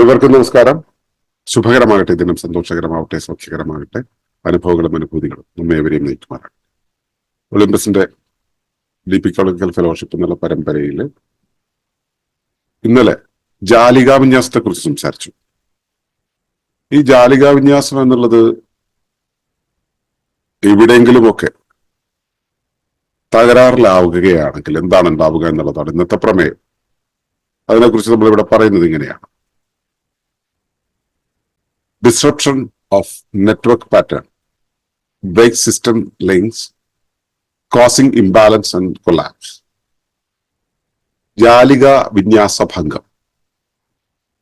ഇവർക്കും നമസ്കാരം. ശുഭകരമാകട്ടെ ദിനം സന്തോഷകരമാവട്ടെ സൗഖ്യകരമാകട്ടെ അനുഭവങ്ങളും അനുഭൂതികളും നമ്മെ നമ്മേവരെയും നയിക്കുമാറാകട്ടെ. ഒളിമ്പസിന്റെ ദീപിക്കോളജിക്കൽ ഫെലോഷിപ്പ് എന്നുള്ള പരമ്പരയിൽ ഇന്നലെ ജാലികാ വിന്യാസത്തെ കുറിച്ച് സംസാരിച്ചു. ഈ ജാലികാ വിന്യാസം എന്നുള്ളത് എവിടെയെങ്കിലുമൊക്കെ തകരാറിലാവുകയാണെങ്കിൽ എന്താണ് ഉണ്ടാവുക എന്നുള്ളതാണ് ഇന്നത്തെ പ്രമേയം. അതിനെക്കുറിച്ച് നമ്മൾ ഇവിടെ പറയുന്നത് ഇങ്ങനെയാണ്. Disruption of network pattern breaks system links causing imbalance and collapse. ജാലിക വിന്യാസ ഭംഗം.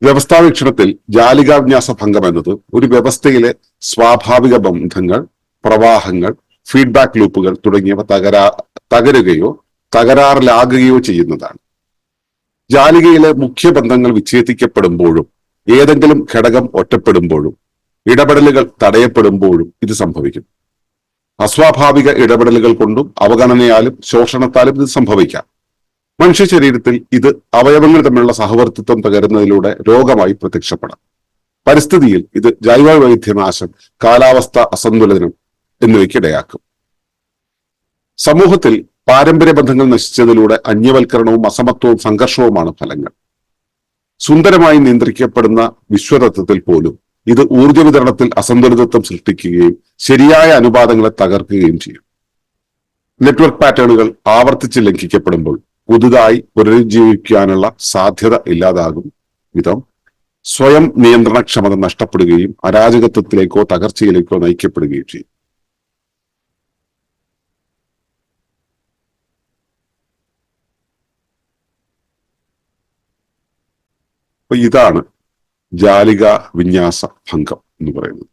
വ്യവസ്ഥാ വീക്ഷണത്തിൽ ജാലിക വിന്യാസ ഭംഗം എന്നത് ഒരു വ്യവസ്ഥയിലെ സ്വാഭാവിക ബന്ധങ്ങൾ പ്രവാഹങ്ങൾ ഫീഡ്ബാക്ക് ലൂപ്പുകൾ തുടങ്ങിയവ തകരാ തകരുകയോ തകരാറിലാകുകയോ ചെയ്യുന്നതാണ്. ജാലികയിലെ മുഖ്യ ബന്ധങ്ങൾ വിച്ഛേദിക്കപ്പെടുമ്പോഴും ഏതെങ്കിലും ഘടകം ഒറ്റപ്പെടുമ്പോഴും ഇടപെടലുകൾ തടയപ്പെടുമ്പോഴും ഇത് സംഭവിക്കും. അസ്വാഭാവിക ഇടപെടലുകൾ കൊണ്ടും അവഗണനയാലും ശോഷണത്താലും ഇത് സംഭവിക്കാം. മനുഷ്യ ശരീരത്തിൽ ഇത് അവയവങ്ങൾ തമ്മിലുള്ള സഹവർത്തിത്വം തകരുന്നതിലൂടെ രോഗമായി പ്രത്യക്ഷപ്പെടാം. പരിസ്ഥിതിയിൽ ഇത് ജൈവ വൈവിധ്യനാശം കാലാവസ്ഥ അസന്തുലനം എന്നിവയ്ക്കിടയാക്കും. സമൂഹത്തിൽ പാരമ്പര്യ ബന്ധങ്ങൾ നശിച്ചതിലൂടെ അന്യവൽക്കരണവും അസമത്വവും സംഘർഷവുമാണ് ഫലങ്ങൾ. സുന്ദരമായി നിയന്ത്രിക്കപ്പെടുന്ന വിശ്വതത്വത്തിൽ പോലും ഇത് ഊർജ വിതരണത്തിൽ അസന്തുലിതത്വം സൃഷ്ടിക്കുകയും ശരിയായ അനുപാതങ്ങളെ തകർക്കുകയും ചെയ്യും. നെറ്റ്വർക്ക് പാറ്റേണുകൾ ആവർത്തിച്ച് ലംഘിക്കപ്പെടുമ്പോൾ പുതുതായി പുനരുജ്ജീവിക്കാനുള്ള സാധ്യത ഇല്ലാതാകും വിധം സ്വയം നിയന്ത്രണക്ഷമത നഷ്ടപ്പെടുകയും അരാജകത്വത്തിലേക്കോ തകർച്ചയിലേക്കോ നയിക്കപ്പെടുകയും ചെയ്യും. അപ്പൊ ഇതാണ് ജാലിക വിന്യാസ ഭംഗം എന്ന് പറയുന്നത്.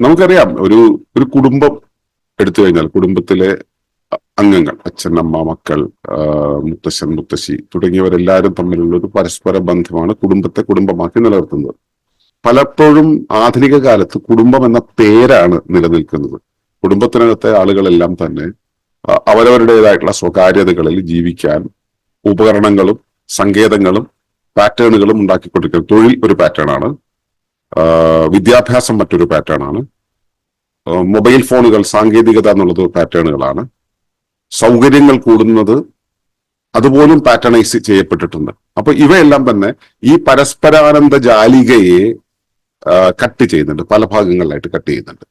നമുക്കറിയാം ഒരു ഒരു കുടുംബം എടുത്തു കഴിഞ്ഞാൽ കുടുംബത്തിലെ അംഗങ്ങൾ അച്ഛൻ അമ്മ മക്കൾ മുത്തശ്ശൻ മുത്തശ്ശി തുടങ്ങിയവരെല്ലാവരും തമ്മിലുള്ള ഒരു പരസ്പര ബന്ധമാണ് കുടുംബത്തെ കുടുംബമാക്കി നിലനിർത്തുന്നത്. പലപ്പോഴും ആധുനിക കാലത്ത് കുടുംബം എന്ന പേരാണ് നിലനിൽക്കുന്നത്. കുടുംബത്തിനകത്തെ ആളുകളെല്ലാം തന്നെ അവരവരുടേതായിട്ടുള്ള സ്വകാര്യതകളിൽ ജീവിക്കാൻ ഉപകരണങ്ങളും സങ്കേതങ്ങളും പാറ്റേണുകളും ഉണ്ടാക്കിക്കൊണ്ടിരിക്കുന്നത് തൊഴിൽ ഒരു പാറ്റേൺ ആണ്. വിദ്യാഭ്യാസം മറ്റൊരു പാറ്റേൺ ആണ്. മൊബൈൽ ഫോണുകൾ സാങ്കേതികത എന്നുള്ളത് പാറ്റേണുകളാണ്. സൗകര്യങ്ങൾ കൂടുന്നത് അതുപോലും പാറ്റേണൈസ് ചെയ്യപ്പെട്ടിട്ടുണ്ട്. അപ്പൊ ഇവയെല്ലാം തന്നെ ഈ പരസ്പരാനന്ദ ജാലികയെ കട്ട് ചെയ്യുന്നുണ്ട്. പല ഭാഗങ്ങളിലായിട്ട് കട്ട് ചെയ്യുന്നുണ്ട്.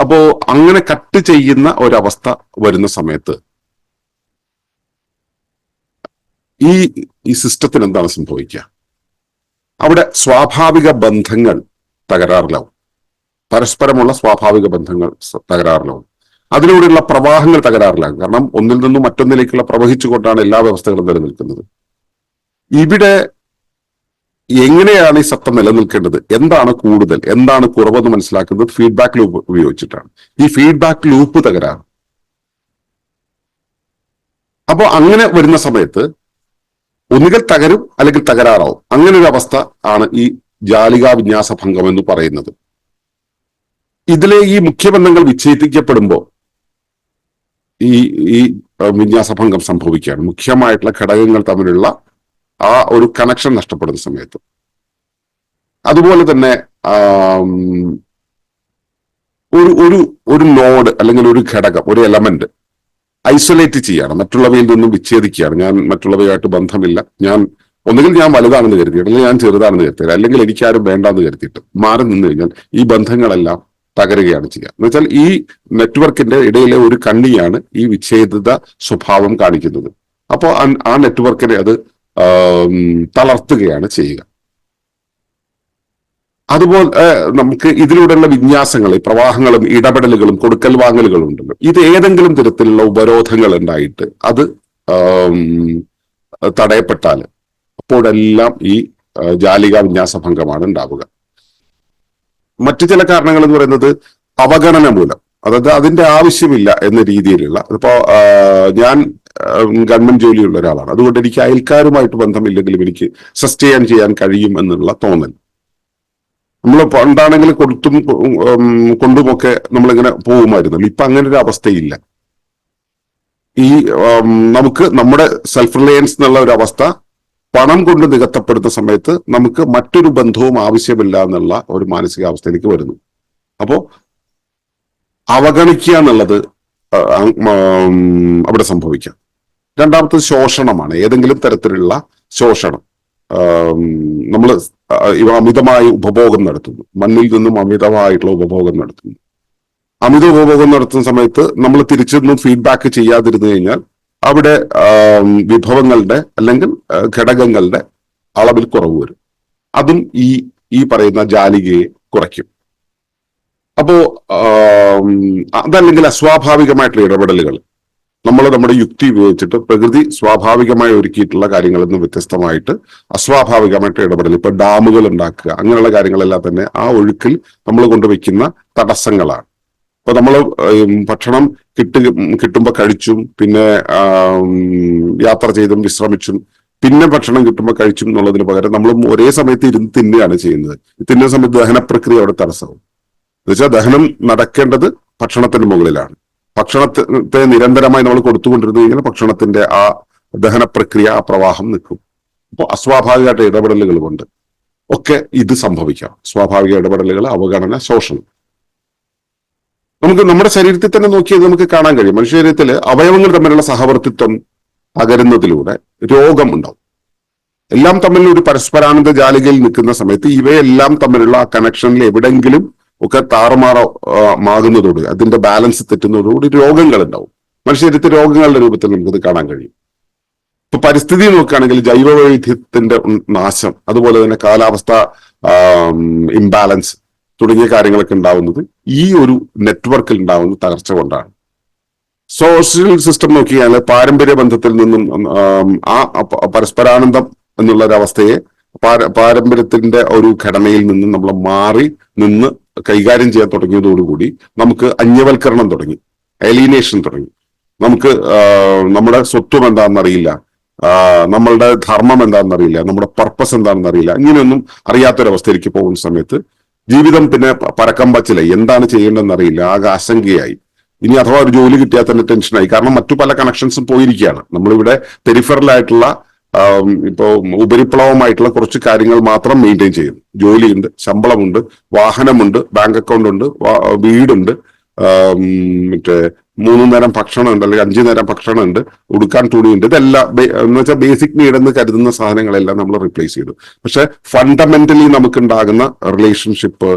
അപ്പോ അങ്ങനെ കട്ട് ചെയ്യുന്ന ഒരവസ്ഥ വരുന്ന സമയത്ത് ഈ ഈ സിസ്റ്റത്തിന് എന്താണ് സംഭവിക്കുക? അവിടെ സ്വാഭാവിക ബന്ധങ്ങൾ തകരാറിലാവും. പരസ്പരമുള്ള സ്വാഭാവിക ബന്ധങ്ങൾ തകരാറിലാവും. അതിലൂടെയുള്ള പ്രവാഹങ്ങൾ തകരാറിലാകും. കാരണം ഒന്നിൽ നിന്നും മറ്റൊന്നിലേക്കുള്ള പ്രവഹിച്ചുകൊണ്ടാണ് എല്ലാ വ്യവസ്ഥകളും നിലനിൽക്കുന്നത്. ഇവിടെ എങ്ങനെയാണ് ഈ സത്ത നിലനിൽക്കേണ്ടത്? എന്താണ് കൂടുതൽ? എന്താണ് കുറവെന്ന് മനസ്സിലാക്കുന്നത് ഫീഡ്ബാക്ക് ലൂപ്പ് ഉപയോഗിച്ചിട്ടാണ്. ഈ ഫീഡ്ബാക്ക് ലൂപ്പ് തകരാറ്. അപ്പോൾ അങ്ങനെ വരുന്ന സമയത്ത് ഒന്നുകിൽ തകരും അല്ലെങ്കിൽ തകരാറാവും. അങ്ങനെ ഒരു അവസ്ഥ ആണ് ഈ ജാലികാ വിന്യാസ ഭംഗം എന്ന് പറയുന്നത്. ഇതിലെ ഈ മുഖ്യബന്ധങ്ങൾ വിച്ഛേദിക്കപ്പെടുമ്പോൾ ഈ ഈ വിന്യാസ വിന്യാസഭംഗം സംഭവിക്കുകയാണ്. മുഖ്യമായിട്ടുള്ള ഘടകങ്ങൾ തമ്മിലുള്ള ആ ഒരു കണക്ഷൻ നഷ്ടപ്പെടുന്ന സമയത്ത്. അതുപോലെ തന്നെ ഒരു ഒരു ഒരു നോഡ് അല്ലെങ്കിൽ ഒരു ഘടകം ഒരു എലമെന്റ് ഐസൊലേറ്റ് ചെയ്യാണ്. മറ്റുള്ളവയിൽ നിന്നും വിച്ഛേദിക്കുകയാണ്. ഞാൻ മറ്റുള്ളവയുമായിട്ട് ബന്ധമില്ല. ഞാൻ ഒന്നുകിൽ ഞാൻ വലുതാണെന്ന് കരുതിയിട്ട് അല്ലെങ്കിൽ ഞാൻ ചെറുതാണെന്ന് കരുതിയിട്ട് അല്ലെങ്കിൽ എനിക്കാരും വേണ്ടാന്ന് കരുതിയിട്ട് മാറി നിന്ന് കഴിഞ്ഞാൽ ഈ ബന്ധങ്ങളെല്ലാം തകരുകയാണ് ചെയ്യുക. എന്ന് വെച്ചാൽ ഈ നെറ്റ്വർക്കിന്റെ ഇടയിലെ ഒരു കണ്ണിയാണ് ഈ വിച്ഛേദിത സ്വഭാവം കാണിക്കുന്നത്. അപ്പോൾ ആ നെറ്റ്വർക്കിനെ അത് തളർത്തുകയാണ് ചെയ്യുക. അതുപോലെ നമുക്ക് ഇതിലൂടെയുള്ള വിന്യാസങ്ങൾ പ്രവാഹങ്ങളും ഇടപെടലുകളും കൊടുക്കൽ വാങ്ങലുകളും ഉണ്ടല്ലോ ഇത് ഏതെങ്കിലും തരത്തിലുള്ള ഉപരോധങ്ങൾ ഉണ്ടായിട്ട് അത് തടയപ്പെട്ടാൽ അപ്പോഴെല്ലാം ഈ ജാലിക വിന്യാസ ഭംഗമാണ് ഉണ്ടാവുക. മറ്റു ചില കാരണങ്ങൾ എന്ന് പറയുന്നത് അവഗണന മൂലം. അതായത് അതിന്റെ ആവശ്യമില്ല എന്ന രീതിയിലുള്ള ഇപ്പോ ഞാൻ ഗവൺമെന്റ് ജോലിയുള്ള ഒരാളാണ്. അതുകൊണ്ട് എനിക്ക് അയൽക്കാരുമായിട്ട് ബന്ധമില്ലെങ്കിലും എനിക്ക് സസ്റ്റെയിൻ ചെയ്യാൻ കഴിയും എന്നുള്ള തോന്നൽ. നമ്മൾ പണ്ടാണെങ്കിൽ കൊടുത്തും കൊണ്ടുമൊക്കെ നമ്മളിങ്ങനെ പോകുമായിരുന്നല്ലോ ഇപ്പൊ അങ്ങനെ ഒരു അവസ്ഥയില്ല. ഈ നമുക്ക് നമ്മുടെ സെൽഫ് റിലയൻസ് എന്നുള്ള ഒരു അവസ്ഥ പണം കൊണ്ട് നികത്തപ്പെടുന്ന സമയത്ത് നമുക്ക് മറ്റൊരു ബന്ധവും ആവശ്യമില്ല എന്നുള്ള ഒരു മാനസികാവസ്ഥയിലേക്ക് വരുന്നു. അപ്പോ അവഗണിക്കുക എന്നുള്ളത് അവിടെ സംഭവിക്കാം. രണ്ടാമത്തത് ശോഷണമാണ്. ഏതെങ്കിലും തരത്തിലുള്ള ശോഷണം. നമ്മൾ ഇവ അമിതമായ ഉപഭോഗം നടത്തുന്നു. മണ്ണിൽ നിന്നും അമിതമായിട്ടുള്ള ഉപഭോഗം നടത്തുന്നു. അമിത ഉപഭോഗം നടത്തുന്ന സമയത്ത് നമ്മൾ തിരിച്ചൊന്നും ഫീഡ്ബാക്ക് ചെയ്യാതിരുന്നു കഴിഞ്ഞാൽ അവിടെ വിഭവങ്ങളുടെ അല്ലെങ്കിൽ ഘടകങ്ങളുടെ അളവിൽ കുറവ് വരും. അതും ഈ ഈ പറയുന്ന ജാലികയെ കുറയ്ക്കും. അപ്പോ അതല്ലെങ്കിൽ അസ്വാഭാവികമായിട്ടുള്ള ഇടപെടലുകൾ നമ്മൾ നമ്മുടെ യുക്തി ഉപയോഗിച്ചിട്ട് പ്രകൃതി സ്വാഭാവികമായി ഒരുക്കിയിട്ടുള്ള കാര്യങ്ങളിൽ നിന്ന് വ്യത്യസ്തമായിട്ട് അസ്വാഭാവികമായിട്ട് ഇടപെടൽ ഇപ്പൊ ഡാമുകൾ ഉണ്ടാക്കുക അങ്ങനെയുള്ള കാര്യങ്ങളെല്ലാം തന്നെ ആ ഒഴുക്കിൽ നമ്മൾ കൊണ്ടുവയ്ക്കുന്ന തടസ്സങ്ങളാണ്. ഇപ്പൊ നമ്മൾ ഭക്ഷണം കിട്ടു കിട്ടുമ്പോ കഴിച്ചും പിന്നെ യാത്ര ചെയ്തും വിശ്രമിച്ചും പിന്നെ ഭക്ഷണം കിട്ടുമ്പോൾ കഴിച്ചും എന്നുള്ളതിന് പകരം നമ്മൾ ഒരേ സമയത്ത് ഇരുന്ന് തിന്നുകയാണ് ചെയ്യുന്നത്. തിന്നുന്ന സമയത്ത് ദഹന പ്രക്രിയ അവിടെ തടസ്സവും എന്നുവെച്ചാൽ ദഹനം നടക്കേണ്ടത് ഭക്ഷണത്തിന് മുകളിലാണ്. ഭക്ഷണത്തെ നിരന്തരമായി നമ്മൾ കൊടുത്തുകൊണ്ടിരുന്നു കഴിഞ്ഞാൽ ഭക്ഷണത്തിന്റെ ആ ദഹന പ്രക്രിയ ആ പ്രവാഹം നിൽക്കും. അപ്പോൾ അസ്വാഭാവികമായിട്ട് ഇടപെടലുകൾ കൊണ്ട് ഒക്കെ ഇത് സംഭവിക്കാം. സ്വാഭാവിക ഇടപെടലുകൾ അവഗണന ശോഷണം. നമുക്ക് നമ്മുടെ ശരീരത്തിൽ തന്നെ നോക്കിയത് നമുക്ക് കാണാൻ കഴിയും. മനുഷ്യ ശരീരത്തിൽ അവയവങ്ങൾ തമ്മിലുള്ള സഹവർത്തിത്വം തകരുന്നതിലൂടെ രോഗം ഉണ്ടാവും. എല്ലാം തമ്മിൽ ഒരു പരസ്പരാനന്ദ ജാലികയിൽ നിൽക്കുന്ന സമയത്ത് ഇവയെല്ലാം തമ്മിലുള്ള ആ കണക്ഷനിൽ എവിടെങ്കിലും ഒക്കെ താറുമാറമാകുന്നതോട് അതിന്റെ ബാലൻസ് തെറ്റുന്നതോടുകൂടി രോഗങ്ങൾ ഉണ്ടാവും മനുഷ്യരത്തിൽ രോഗങ്ങളുടെ രൂപത്തിൽ നമുക്കത് കാണാൻ കഴിയും. ഇപ്പൊ പരിസ്ഥിതി നോക്കുകയാണെങ്കിൽ ജൈവ വൈവിധ്യത്തിന്റെ നാശം അതുപോലെ തന്നെ കാലാവസ്ഥ ഇംബാലൻസ് തുടങ്ങിയ കാര്യങ്ങളൊക്കെ ഉണ്ടാവുന്നത് ഈ ഒരു നെറ്റ്വർക്കിൽ ഉണ്ടാവുന്ന തകർച്ച കൊണ്ടാണ്. സോഷ്യൽ സിസ്റ്റം നോക്കിയാൽ പാരമ്പര്യ ബന്ധത്തിൽ നിന്നും ആ പരസ്പരാനന്ദം എന്നുള്ള ഒരു അവസ്ഥയെ പാര പാരമ്പര്യത്തിന്റെ ഒരു ഘടനയിൽ നിന്ന് നമ്മൾ മാറി നിന്ന് കൈകാര്യം ചെയ്യാൻ തുടങ്ങിയതോടുകൂടി നമുക്ക് അന്യവൽക്കരണം തുടങ്ങി. എലീനേഷൻ തുടങ്ങി. നമുക്ക് നമ്മുടെ സ്വത്വം എന്താണെന്നറിയില്ല. നമ്മളുടെ ധർമ്മം എന്താണെന്നറിയില്ല. നമ്മുടെ പർപ്പസ് എന്താണെന്നറിയില്ല. ഇങ്ങനെയൊന്നും അറിയാത്തൊരവസ്ഥയിലേക്ക് പോകുന്ന സമയത്ത് ജീവിതം പിന്നെ പരക്കം പച്ചിലായി എന്താണ് ചെയ്യേണ്ടതെന്ന് അറിയില്ല ആകെ ആശങ്കയായി. ഇനി അഥവാ ഒരു ജോലി കിട്ടിയാൽ തന്നെ ടെൻഷനായി കാരണം മറ്റു പല കണക്ഷൻസും പോയിരിക്കുകയാണ്. നമ്മളിവിടെ പെരിഫറലായിട്ടുള്ള ഇപ്പോ ഉപരിപ്ലവമായിട്ടുള്ള കുറച്ച് കാര്യങ്ങൾ മാത്രം മെയിന്റെയിൻ ചെയ്യും. ജോലിയുണ്ട് ശമ്പളമുണ്ട് വാഹനമുണ്ട് ബാങ്ക് അക്കൗണ്ട് ഉണ്ട് വീടുണ്ട് മറ്റേ മൂന്ന് നേരം ഭക്ഷണമുണ്ട് അല്ലെങ്കിൽ അഞ്ചു നേരം ഭക്ഷണമുണ്ട് ഉടുക്കാൻ തുണിയുണ്ട് ഇതെല്ലാം എന്ന് വെച്ചാൽ ബേസിക് നീഡ് എന്ന് കരുതുന്ന സാധനങ്ങളെല്ലാം നമ്മൾ റിപ്ലേസ് ചെയ്തു. പക്ഷെ ഫണ്ടമെന്റലി നമുക്കുണ്ടാകുന്ന റിലേഷൻഷിപ്പ്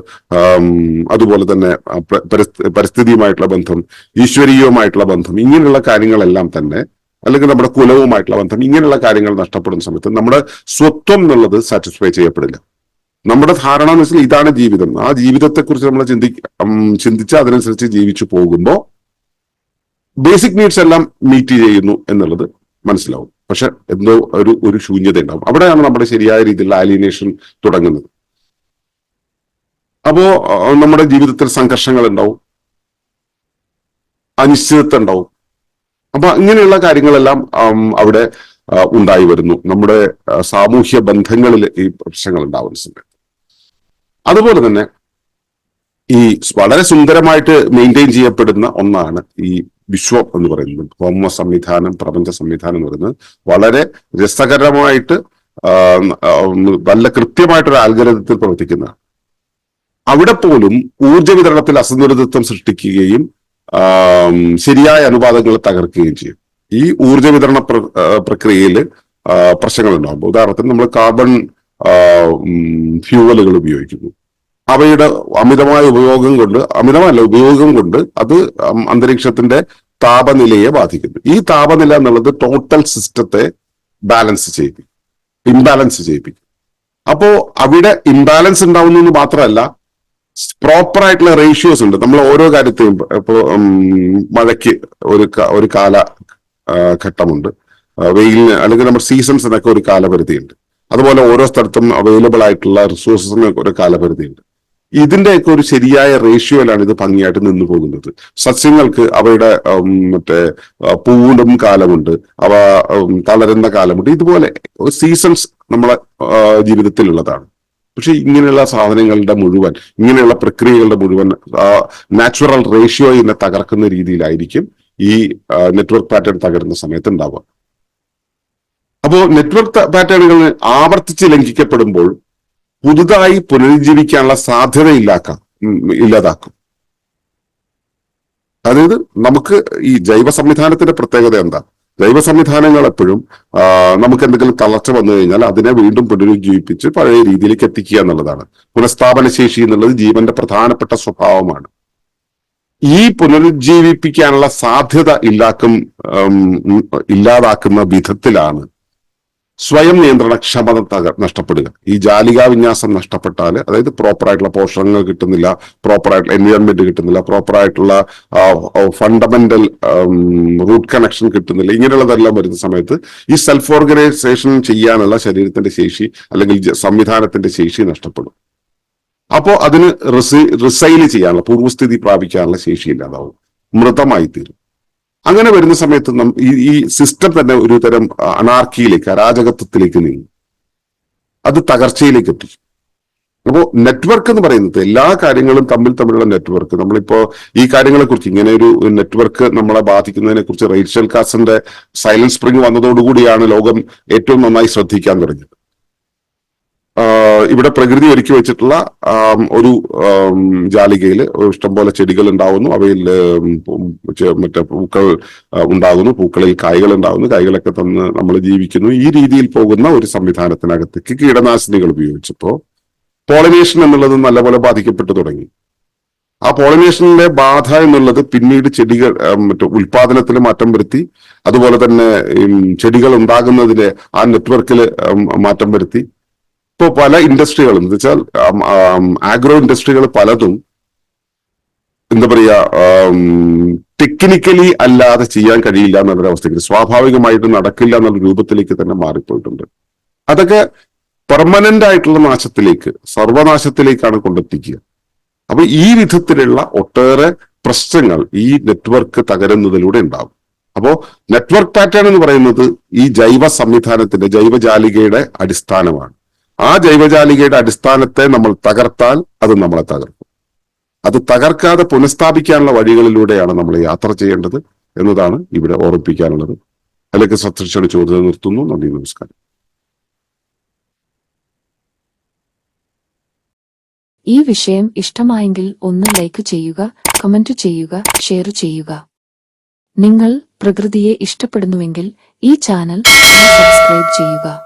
അതുപോലെ തന്നെ പരിസ്ഥിതിയുമായിട്ടുള്ള ബന്ധം ഈശ്വരീയവുമായിട്ടുള്ള ബന്ധം ഇങ്ങനെയുള്ള കാര്യങ്ങളെല്ലാം തന്നെ അല്ലെങ്കിൽ നമ്മുടെ കുലവുമായിട്ടുള്ള ബന്ധം ഇങ്ങനെയുള്ള കാര്യങ്ങൾ നഷ്ടപ്പെടുന്ന സമയത്ത് നമ്മുടെ സ്വത്വം എന്നുള്ളത് സാറ്റിസ്ഫൈ ചെയ്യപ്പെടില്ല. നമ്മുടെ ധാരണ എന്ന് വെച്ചാൽ ഇതാണ് ജീവിതം. ആ ജീവിതത്തെക്കുറിച്ച് നമ്മൾ ചിന്തി ചിന്തിച്ച് അതിനനുസരിച്ച് ജീവിച്ചു പോകുമ്പോൾ ബേസിക് നീഡ്സ് എല്ലാം മീറ്റ് ചെയ്യുന്നു എന്നുള്ളത് മനസ്സിലാവും. പക്ഷെ എന്തോ ഒരു ഒരു ശൂന്യത ഉണ്ടാവും അവിടെയാണ് നമ്മുടെ ശരിയായ രീതിയിലുള്ള ആലിനേഷൻ തുടങ്ങുന്നത്. അപ്പോ നമ്മുടെ ജീവിതത്തിൽ സംഘർഷങ്ങൾ ഉണ്ടാവും അനിശ്ചിതത്വം ഉണ്ടാവും. അപ്പൊ ഇങ്ങനെയുള്ള കാര്യങ്ങളെല്ലാം അവിടെ ഉണ്ടായി വരുന്നു. നമ്മുടെ സാമൂഹ്യ ബന്ധങ്ങളിൽ ഈ പ്രശ്നങ്ങൾ ഉണ്ടാവുന്ന സമയത്ത്. അതുപോലെ തന്നെ ഈ വളരെ സുന്ദരമായിട്ട് മെയിന്റെയിൻ ചെയ്യപ്പെടുന്ന ഒന്നാണ് ഈ വിശ്വം എന്ന് പറയുന്നത്. ഭൗമ സംവിധാനം പ്രപഞ്ച സംവിധാനം എന്ന് പറയുന്നത് വളരെ രസകരമായിട്ട് നല്ല കൃത്യമായിട്ടൊരു ആൽഗരത്തിൽ പ്രവർത്തിക്കുന്നതാണ്. അവിടെ പോലും ഊർജ വിതരണത്തിൽ അസന്തുലിതത്വം സൃഷ്ടിക്കുകയും ശരിയായ അനുപാതങ്ങൾ തകർക്കുകയും ചെയ്യും. ഈ ഊർജ വിതരണ പ്ര- പ്രക്രിയയിൽ പ്രശ്നങ്ങൾ ഉണ്ടാകുമ്പോൾ ഉദാഹരണത്തിന് നമ്മൾ കാർബൺ ഫ്യൂവലുകൾ ഉപയോഗിക്കുന്നു. അവയുടെ അമിതമായ ഉപയോഗം കൊണ്ട് അമിതമല്ല ഉപയോഗം കൊണ്ട് അത് അന്തരീക്ഷത്തിന്റെ താപനിലയെ ബാധിക്കുന്നു. ഈ താപനില എന്നുള്ളത് ടോട്ടൽ സിസ്റ്റത്തെ ബാലൻസ് ചെയ്യിപ്പിക്കും. ഇംബാലൻസ് ചെയ്യിപ്പിക്കും. അപ്പോ അവിടെ ഇംബാലൻസ് ഉണ്ടാവുന്നു മാത്രമല്ല പ്രോപ്പർ ആയിട്ടുള്ള റേഷ്യോസ് ഉണ്ട്. നമ്മൾ ഓരോ കാര്യത്തെയും ഇപ്പോ മഴയ്ക്ക് ഒരു ഒരു കാല ഘട്ടമുണ്ട്. വെയിലിന് അല്ലെങ്കിൽ നമ്മുടെ സീസൺസ് എന്നൊക്കെ ഒരു കാലപരിധി ഉണ്ട് അതുപോലെ ഓരോ സ്ഥലത്തും അവൈലബിൾ ആയിട്ടുള്ള റിസോഴ്സസിന് ഒരു കാലപരിധി ഉണ്ട് ഇതിന്റെയൊക്കെ ഒരു ശരിയായ റേഷ്യോയിലാണ് ഇത് ഭംഗിയായിട്ട് നിന്നു പോകുന്നത്. സസ്യങ്ങൾക്ക് അവയുടെ മറ്റേ പൂവിടും കാലമുണ്ട്. അവ തളരുന്ന കാലമുണ്ട്. ഇതുപോലെ സീസൺസ് നമ്മളെ ജീവിതത്തിലുള്ളതാണ്. പക്ഷെ ഇങ്ങനെയുള്ള സാധനങ്ങളുടെ മുഴുവൻ ഇങ്ങനെയുള്ള പ്രക്രിയകളുടെ മുഴുവൻ നാച്ചുറൽ റേഷ്യോയിനെ തകർക്കുന്ന രീതിയിലായിരിക്കും ഈ നെറ്റ്വർക്ക് പാറ്റേൺ തകരുന്ന സമയത്ത് ഉണ്ടാവുക. അപ്പോ നെറ്റ്വർക്ക് പാറ്റേണുകൾ ആവർത്തിച്ച് ലംഘിക്കപ്പെടുമ്പോൾ പുതുതായി പുനരുജ്ജീവിക്കാനുള്ള സാധ്യത ഇല്ലാക്കാം ഇല്ലാതാക്കും. അതായത് നമുക്ക് ഈ ജൈവ സംവിധാനത്തിന്റെ പ്രത്യേകത എന്താ? ജൈവ സംവിധാനങ്ങൾ എപ്പോഴും നമുക്ക് എന്തെങ്കിലും തളർച്ച വന്നു കഴിഞ്ഞാൽ അതിനെ വീണ്ടും പുനരുജ്ജീവിപ്പിച്ച് പഴയ രീതിയിലേക്ക് എത്തിക്കുക എന്നുള്ളതാണ്. പുനഃസ്ഥാപന ശേഷി എന്നുള്ളത് ജീവന്റെ പ്രധാനപ്പെട്ട സ്വഭാവമാണ്. ഈ പുനരുജ്ജീവിപ്പിക്കാനുള്ള സാധ്യത ഇല്ലാക്കും ഇല്ലാതാക്കുന്ന വിധത്തിലാണ് സ്വയം നിയന്ത്രണ ക്ഷമത തക നഷ്ടപ്പെടുക. ഈ ജാലികാ വിന്യാസം നഷ്ടപ്പെട്ടാൽ അതായത് പ്രോപ്പർ ആയിട്ടുള്ള പോഷകങ്ങൾ കിട്ടുന്നില്ല പ്രോപ്പർ ആയിട്ടുള്ള എൻവയോൺമെന്റ് കിട്ടുന്നില്ല പ്രോപ്പർ ആയിട്ടുള്ള ഫണ്ടമെന്റൽ റൂട്ട് കണക്ഷൻ കിട്ടുന്നില്ല ഇങ്ങനെയുള്ളതെല്ലാം വരുന്ന സമയത്ത് ഈ സെൽഫ് ഓർഗനൈസേഷൻ ചെയ്യാനുള്ള ശരീരത്തിന്റെ ശേഷി അല്ലെങ്കിൽ സംവിധാനത്തിന്റെ ശേഷി നഷ്ടപ്പെടും. അപ്പോ അതിന് റിസൈ റിസൈൽ ചെയ്യാനുള്ള പൂർവസ്ഥിതി പ്രാപിക്കാനുള്ള ശേഷി ഇല്ലാതാവും. മൃതമായി തീരും അങ്ങനെ വരുന്ന സമയത്ത് ഈ ഈ സിസ്റ്റം തന്നെ ഒരു തരം അനാർക്കിയിലേക്ക് അരാജകത്വത്തിലേക്ക് നീങ്ങി. അത് തകർച്ചയിലേക്ക് എത്തി. അപ്പോ നെറ്റ്വർക്ക് എന്ന് പറയുന്നത് എല്ലാ കാര്യങ്ങളും തമ്മിൽ തമ്മിലുള്ള നെറ്റ്വർക്ക് നമ്മളിപ്പോ ഈ കാര്യങ്ങളെ കുറിച്ച് ഇങ്ങനെ ഒരു നെറ്റ്വർക്ക് നമ്മളെ ബാധിക്കുന്നതിനെ കുറിച്ച് റേച്ചൽ കാസന്റെ സൈലൻസ് സ്പ്രിംഗ് വന്നതോടുകൂടിയാണ് ലോകം ഏറ്റവും നന്നായി ശ്രദ്ധിക്കാൻ തുടങ്ങിയത്. ഇവിടെ പ്രകൃതി ഒരുക്കി വെച്ചിട്ടുള്ള ഒരു ജാലികയിൽ ഇഷ്ടംപോലെ ചെടികൾ ഉണ്ടാവുന്നു അവയിൽ മറ്റേ പൂക്കൾ ഉണ്ടാകുന്നു. പൂക്കളിൽ കായ്കൾ ഉണ്ടാകുന്നു. കായ്കളൊക്കെ തന്ന് നമ്മൾ ജീവിക്കുന്നു. ഈ രീതിയിൽ പോകുന്ന ഒരു സംവിധാനത്തിനകത്തേക്ക് കീടനാശിനികൾ ഉപയോഗിച്ചപ്പോൾ പോളിനേഷൻ എന്നുള്ളത് നല്ലപോലെ ബാധിക്കപ്പെട്ടു തുടങ്ങി. ആ പോളിനേഷനിലെ ബാധ എന്നുള്ളത് പിന്നീട് ചെടികൾ മറ്റേ ഉൽപാദനത്തിൽ മാറ്റം വരുത്തി അതുപോലെ തന്നെ ചെടികൾ ഉണ്ടാകുന്നതിലെ ആ നെറ്റ്വർക്കിൽ മാറ്റം വരുത്തി. ഇപ്പോ പല ഇൻഡസ്ട്രികളും എന്ന് വെച്ചാൽ ആഗ്രോ ഇൻഡസ്ട്രികൾ പലതും എന്താ പറയാ ടെക്നിക്കലി അല്ലാതെ ചെയ്യാൻ കഴിയില്ല എന്നുള്ളൊരവസ്ഥയ്ക്ക് സ്വാഭാവികമായിട്ട് നടക്കില്ല എന്നുള്ള രൂപത്തിലേക്ക് തന്നെ മാറിപ്പോയിട്ടുണ്ട്. അതൊക്കെ പെർമനന്റ് ആയിട്ടുള്ള നാശത്തിലേക്ക് സർവനാശത്തിലേക്കാണ് കൊണ്ടെത്തിക്കുക. അപ്പൊ ഈ വിധത്തിലുള്ള ഒട്ടേറെ പ്രശ്നങ്ങൾ ഈ നെറ്റ്വർക്ക് തകരുന്നതിലൂടെ ഉണ്ടാകും അപ്പോ നെറ്റ്വർക്ക് പാറ്റേൺ എന്ന് പറയുന്നത് ഈ ജൈവ സംവിധാനത്തിന്റെ ജൈവജാലികയുടെ അടിസ്ഥാനമാണ്. ആ ജൈവജാലികയുടെ അടിസ്ഥാനത്തെ നമ്മൾ തകർത്താൽ അത് നമ്മളെ തകർക്കും. അത് തകർക്കാതെ പുനഃസ്ഥാപിക്കാനുള്ള വഴികളിലൂടെയാണ് നമ്മൾ യാത്ര ചെയ്യേണ്ടത് എന്നതാണ് ഇവിടെ ഓർമ്മിപ്പിക്കാനുള്ളത്. അല്ലെങ്കിൽ സത്യക്ഷണ ചോദ്യം നിർത്തുന്നു. നന്ദി നമസ്കാരം. ഈ വിഷയം ഇഷ്ടമായെങ്കിൽ ഒന്ന് ലൈക്ക് ചെയ്യുക കമന്റ് ചെയ്യുക ഷെയർ ചെയ്യുക. നിങ്ങൾ പ്രകൃതിയെ ഇഷ്ടപ്പെടുന്നുവെങ്കിൽ ഈ ചാനൽ സബ്സ്ക്രൈബ് ചെയ്യുക.